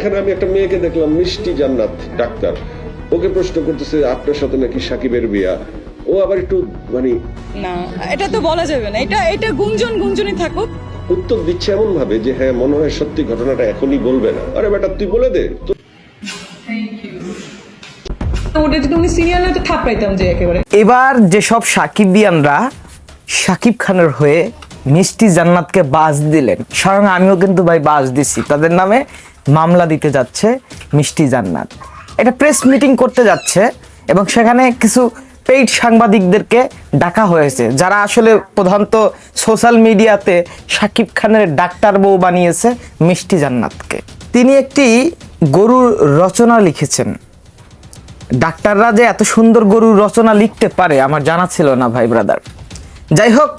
এখানে আমি একটা মেয়েকে দেখলাম মিষ্টি জান্নাত ডাক্তার। ওকে প্রশ্ন করতেছে আপনার সাথে নাকি সাকিবের বিয়া? ও আবার একটু মানে না এটা তো বলা যাবে না। এটা এটা গুঞ্জন গুঞ্জনই থাকুক। উত্তর দিচ্ছে এমন ভাবে যে হ্যাঁ মনে হয় সত্যি ঘটনাটা এখনই বলবে না। আরে বেটা তুই বলে দে। তো ওটা যদি উনি সিনিয়র না থাপড়াইতাম যে একেবারে। এবার যেসব সাকিবিয়ানরা সাকিব খানের হয়ে মিষ্টি জান্নাতকে বাস দিলেন স্বয়ং আমিও কিন্তু ভাই বাস দিছি। তাদের নামে মামলা দিতে যাচ্ছে মিষ্টি জান্নাত। এটা প্রেস মিটিং করতে যাচ্ছে এবং সেখানে কিছু পেইড সাংবাদিকদেরকে ডাকা হয়েছে, যারা আসলে প্রধানত সোশ্যাল মিডিয়াতে সাকিব খানের ডাক্তার বউ বানিয়েছে মিষ্টি জান্নাতকে। তিনি একটি গরুর রচনা লিখেছেন। ডাক্তাররা যে এত সুন্দর গরুর রচনা লিখতে পারে, আমার জানা ছিল না ভাই ব্রাদার যাই হোক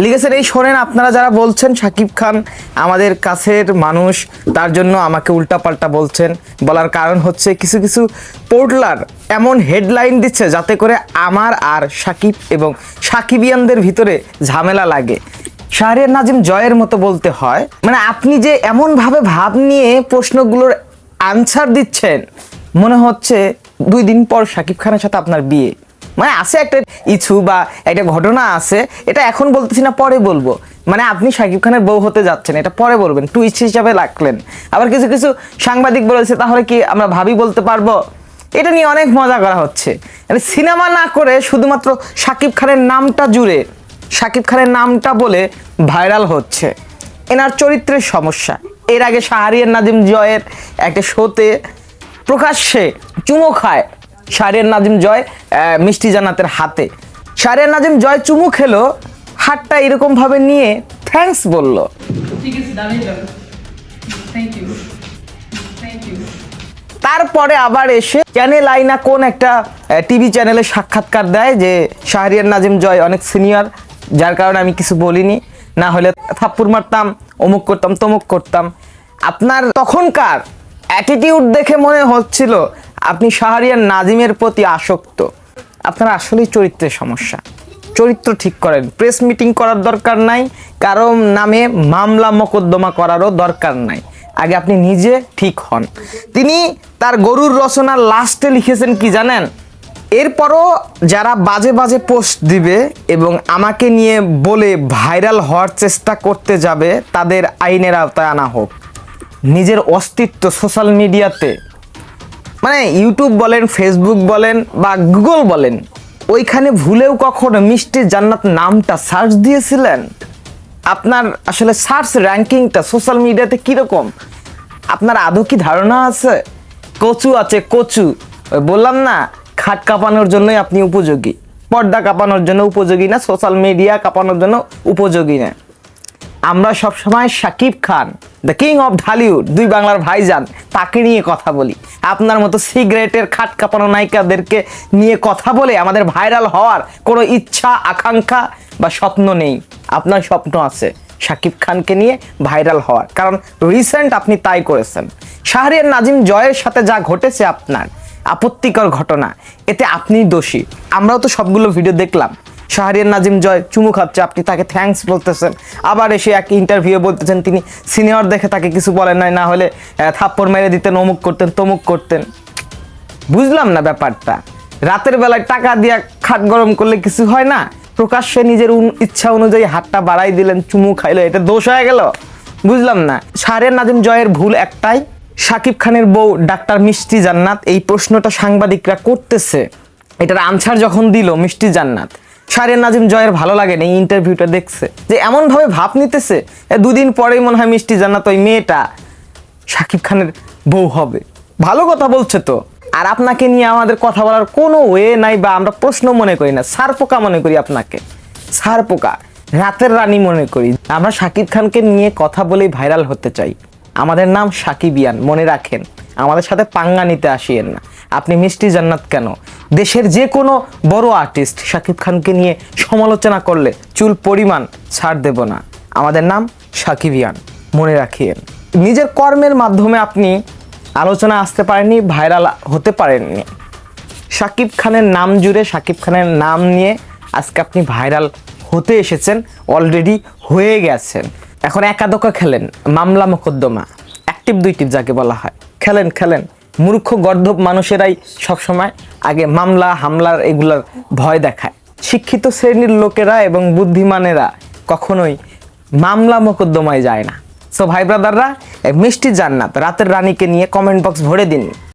লিখেছেন, এই শোনেন, আপনারা যারা বলছেন, সাকিব খান আমাদের কাছের মানুষ, তার জন্য আমাকে উল্টাপাল্টা বলছেন। বলার কারণ হচ্ছে কিছু কিছু পোর্টলার এমন হেডলাইন দিচ্ছে যাতে করে আমার আর সাকিব এবং সাকিবিয়ানদের ভিতরে ঝামেলা লাগে। শাহরিয়ার নাজিম জয়ের মতো বলতে হয়। মানে আপনি যে এমনভাবে ভাব নিয়ে প্রশ্নগুলোর আনসার দিচ্ছেন, মনে হচ্ছে দুই দিন পর সাকিব খানের সাথে আপনার বিয়ে। মানে আছে একটা ইছু বা একটা ঘটনা আছে, এটা এখন বলতেছি না, পরে বলব। মানে আপনি শাকিব খানের বউ হতে যাচ্ছেন, এটা পরে বলবেন টুইস্ট হিসাবে লাগলেন আবার কিছু কিছু সাংবাদিক বলেছে, তাহলে কি আমরা ভাবি বলতে পারব? এটা নিয়ে অনেক মজা করা হচ্ছে। মানে সিনেমা না করে শুধুমাত্র সাকিব খানের নামটা জুড়ে, শাকিব খানের নামটা বলে ভাইরাল হচ্ছে। এনার চরিত্রের সমস্যা। এর আগে শাহরিয়ার নাজিম জয়ের একটা শোতে প্রকাশ্যে চুমো খায়। শাহরিয়ার নাজিম জয় মিষ্টি জান্নাতের হাতে। শাহরিয়ার নাজিম জয় চুমু খেলো হাতটা এরকম ভাবে নিয়ে থ্যাঙ্কস বলল। তারপরে আবার এসে চ্যানেল আইনা কোন একটা টিভি চ্যানেলে সাক্ষাৎকার দেয় যে শাহরিয়ার নাজিম জয় অনেক সিনিয়র যার কারণে আমি কিছু বলিনি। না হলে থাপ্পুর মারতাম অমুক করতাম তমুক করতাম। আপনার তখনকার অ্যাটিটিউড দেখে মনে হচ্ছিল আপনি শাহরিয়ার নাজিমের প্রতি আসক্ত। আপনার আসলেই চরিত্রের সমস্যা। চরিত্র ঠিক করেন। প্রেস মিটিং করার দরকার নাই কারও নামে মামলা মোকদ্দমা করারও দরকার নাই। আগে আপনি নিজে ঠিক হন। তিনি তার গরুর রচনার লাস্টে লিখেছেন কি জানেন? এরপরও যারা বাজে বাজে পোস্ট দিবে এবং আমাকে নিয়ে বলে ভাইরাল হওয়ার চেষ্টা করতে যাবে, তাদের আইনের আওতায় আনা হোক। নিজের অস্তিত্ব সোশ্যাল মিডিয়াতে মানে ইউটিউব বলেন ফেসবুক বলেন বা গুগল বলেন, ওইখানে ভুলেও কখনো মিষ্টি জান্নাত নামটা সার্চ দিয়েছিলেন? আপনার আসলে সার্চ র্যাঙ্কিংটা সোশ্যাল মিডিয়াতে কীরকম? আপনার আদৌ কি ধারণা আছে? কচু আছে, কচু। বললাম না, খাট কাঁপানোর জন্যই আপনি উপযোগী। পর্দা কাঁপানোর জন্য উপযোগী না সোশ্যাল মিডিয়া কাঁপানোর জন্য উপযোগী না। আমরা সবসময় Shakib Khan the king of Dhallywood দুই বাংলার ভাইজান, তাকে নিয়ে কথা বলি। আপনার মতো সিগারেটের খাট কাঁপানো নায়িকাদেরকে নিয়ে কথা বলে আমাদের ভাইরাল হওয়ার কোনো ইচ্ছা, আকাঙ্ক্ষা বা স্বপ্ন নেই। আপনার স্বপ্ন আছে শাকিব খানকে নিয়ে ভাইরাল হওয়ার। কারণ রিসেন্ট আপনি তাই করেছেন। শাহরিয়ার নাজিম জয়ের সাথে যা ঘটেছে আপনার, আপত্তিকর ঘটনা, এতে আপনি দোষী। আমরাও তো সবগুলো ভিডিও দেখলাম। শাহরিয়ার নাজিম জয় চুমু খাচ্ছে, আপনি তাকে থ্যাঙ্কস বলতেছেন। আবার এসে এক ইন্টারভিউ বলতেছেন, তিনি সিনিয়র দেখে তাকে কিছু বলেন নাই, না হলে থাপ্পড় মেরে দিতেন, অমুক করতেন, তমুক করতেন। বুঝলাম না ব্যাপারটা। রাতের বেলায় টাকা দিয়া খাট গরম করলে কিছু হয় না? প্রকাশ্যে নিজের ইচ্ছা অনুযায়ী হাতটা বাড়াই দিলেন, চুমু খাইলো, এটা দোষ হয়ে গেল। বুঝলাম না। শাহরিয়ার নাজিম জয়ের ভুল একটাই সাকিব খানের বউ ডাক্তার মিষ্টি জান্নাত, এই প্রশ্নটা সাংবাদিকরা করতেছে। এটার আনসার যখন দিল মিষ্টি জান্নাত শাহরিয়ার নাজিম জয়ের ভালো লাগে না ইন্টারভিউটা দেখছে। যে এমনভাবে ভাব নিতেছে দুদিন পরেই মনে হয় মিষ্টি জান্নাত ওই মেয়েটা শাকিব খানের বউ হবে। ভালো কথা বলছে তো। আর আপনাকে নিয়ে আমাদের কথা বলার কোনো ওয়ে নাই বা আমরা প্রশ্ন মনে করি না। সার পোকা মনে করি আপনাকে। সার পোকা রাতের রানী মনে করি। আমরা শাকিব খানকে নিয়ে কথা বলেই ভাইরাল হতে চাই। আমাদের নাম সাকিবিয়ান, মনে রাখেন। আমাদের সাথে পাঙ্গা নিতে আসিয়েন না। আপনি মিষ্টি জান্নাত কেন? দেশের যে কোনো বড় আর্টিস্ট শাকিব খানকে নিয়ে সমালোচনা করলে চুল পরিমাণ ছাড় দেব না। আমাদের নাম সাকিবিয়ান মনে রাখিয়েন। নিজের কর্মের মাধ্যমে আপনি আলোচনা আসতে পারেননি ভাইরাল হতে পারেননি। শাকিব খানের নাম জুড়ে, শাকিব খানের নাম নিয়ে আজকে আপনি ভাইরাল হতে এসেছেন অলরেডি হয়ে গেছেন। এখন একাদকা খেলেন, মামলা মোকদ্দমা অ্যাক্টিভ দুই টিপ যাকে বলা হয়। খেলেন খেলেন। মূর্খ, গর্ধব মানুষেরাই সবসময় আগে মামলা, হামলার এগুলার ভয় দেখায়। শিক্ষিত শ্রেণির লোকেরা এবং বুদ্ধিমানেরা কখনোই মামলা মোকদ্দমায় যায় না। সো ভাই ব্রাদাররা মিষ্টি জান্নাত, রাতের রানীকে নিয়ে কমেন্ট বক্স ভরে দিন।